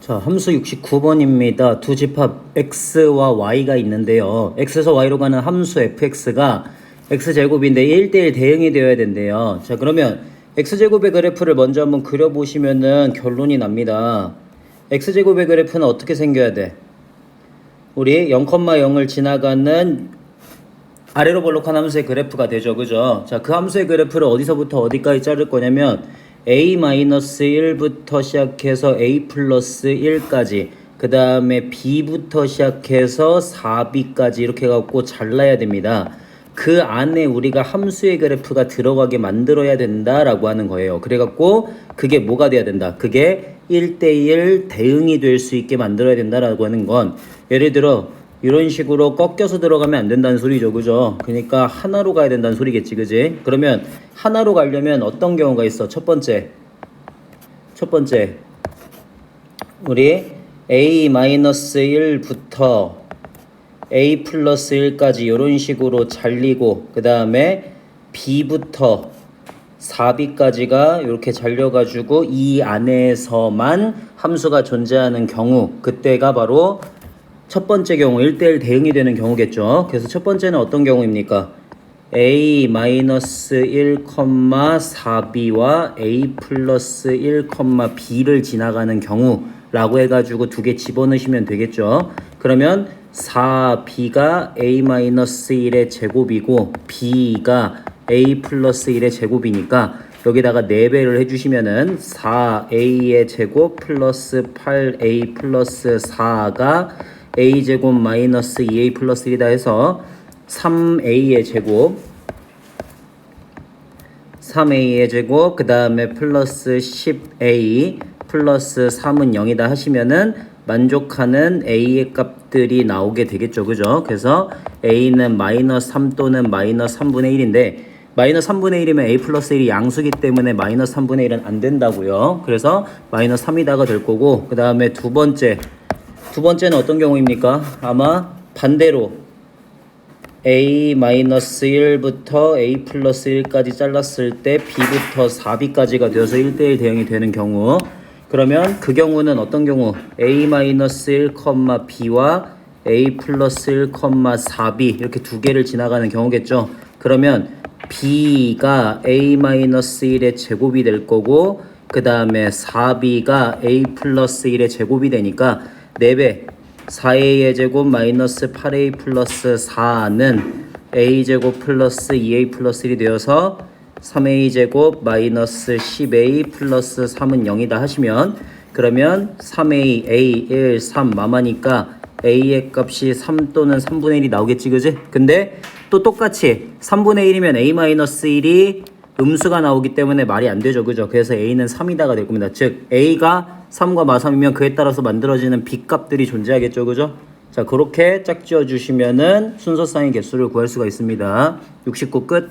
자, 함수 69번입니다. 두 집합 x와 y가 있는데요. x에서 y로 가는 함수 fx가 x제곱인데 1대1 대응이 되어야 된대요. 자, 그러면 x제곱의 그래프를 먼저 한번 그려보시면은 결론이 납니다. x제곱의 그래프는 어떻게 생겨야 돼? 우리 0,0을 지나가는 아래로 볼록한 함수의 그래프가 되죠. 그죠? 자, 그 함수의 그래프를 어디서부터 어디까지 자를 거냐면 a-1부터 시작해서 a 플러스 1까지 그 다음에 b부터 시작해서 4b까지 이렇게 갖고 잘라야 됩니다. 그 안에 우리가 함수의 그래프가 들어가게 만들어야 된다라고 하는 거예요. 그래갖고 그게 뭐가 돼야 된다? 그게 1대1 대응이 될 수 있게 만들어야 된다라고 하는 건 예를 들어 이런 식으로 꺾여서 들어가면 안 된다는 소리죠. 그죠? 그러니까 하나로 가야 된다는 소리겠지. 그지? 그러면 하나로 가려면 어떤 경우가 있어? 첫 번째. 첫 번째. 우리 a-1부터 a 플러스 1까지 이런 식으로 잘리고 그 다음에 b부터 4b까지가 이렇게 잘려가지고 이 안에서만 함수가 존재하는 경우 그때가 바로 첫 번째 경우 1대1 대응이 되는 경우겠죠. 그래서 첫 번째는 어떤 경우입니까? a-1,4b와 a 플러스 1,b를 지나가는 경우라고 해가지고 두 개 집어넣으시면 되겠죠. 그러면 4b가 a-1의 제곱이고 b가 a 플러스 1의 제곱이니까 여기다가 4배를 해주시면은 4a의 제곱 플러스 8a 플러스 4가 a제곱 마이너스 2a 플러스 1이다 해서 3a의 제곱 3a의 제곱 그 다음에 플러스 10a 플러스 3은 0이다 하시면은 만족하는 a의 값들이 나오게 되겠죠. 그죠? 그래서 a는 마이너스 3 또는 마이너스 3분의 1인데 마이너스 3분의 1이면 a 플러스 1이 양수기 때문에 마이너스 3분의 1은 안 된다고요. 그래서 마이너스 3이다가 될 거고 그 다음에 두 번째 두 번째는 어떤 경우입니까? 아마 반대로 a-1부터 a 플러스 1까지 잘랐을 때 b부터 4b까지가 되어서 1대1 대응이 되는 경우. 그러면 그 경우는 어떤 경우? A-1,b와 a 플러스 1,4b 이렇게 두 개를 지나가는 경우겠죠. 그러면 b가 a-1의 제곱이 될 거고 그 다음에 4b가 a 플러스 1의 제곱이 되니까 4배 4a의 제곱 마이너스 8a 플러스 4는 a 제곱 플러스 2a 플러스 1이 되어서 3a 제곱 마이너스 10a 플러스 3은 0이다 하시면 그러면 3a a 1 3 마마니까 a의 값이 3 또는 3분의 1이 나오겠지 그지? 근데 또 똑같이 3분의 1이면 a 마이너스 1이 음수가 나오기 때문에 말이 안 되죠. 그죠? 그래서 a는 3이다가 될 겁니다. 즉 a가 3과 마3이면 그에 따라서 만들어지는 b 값들이 존재하겠죠. 그죠? 자, 그렇게 짝지어 주시면은 순서상의 개수를 구할 수가 있습니다. 69 끝.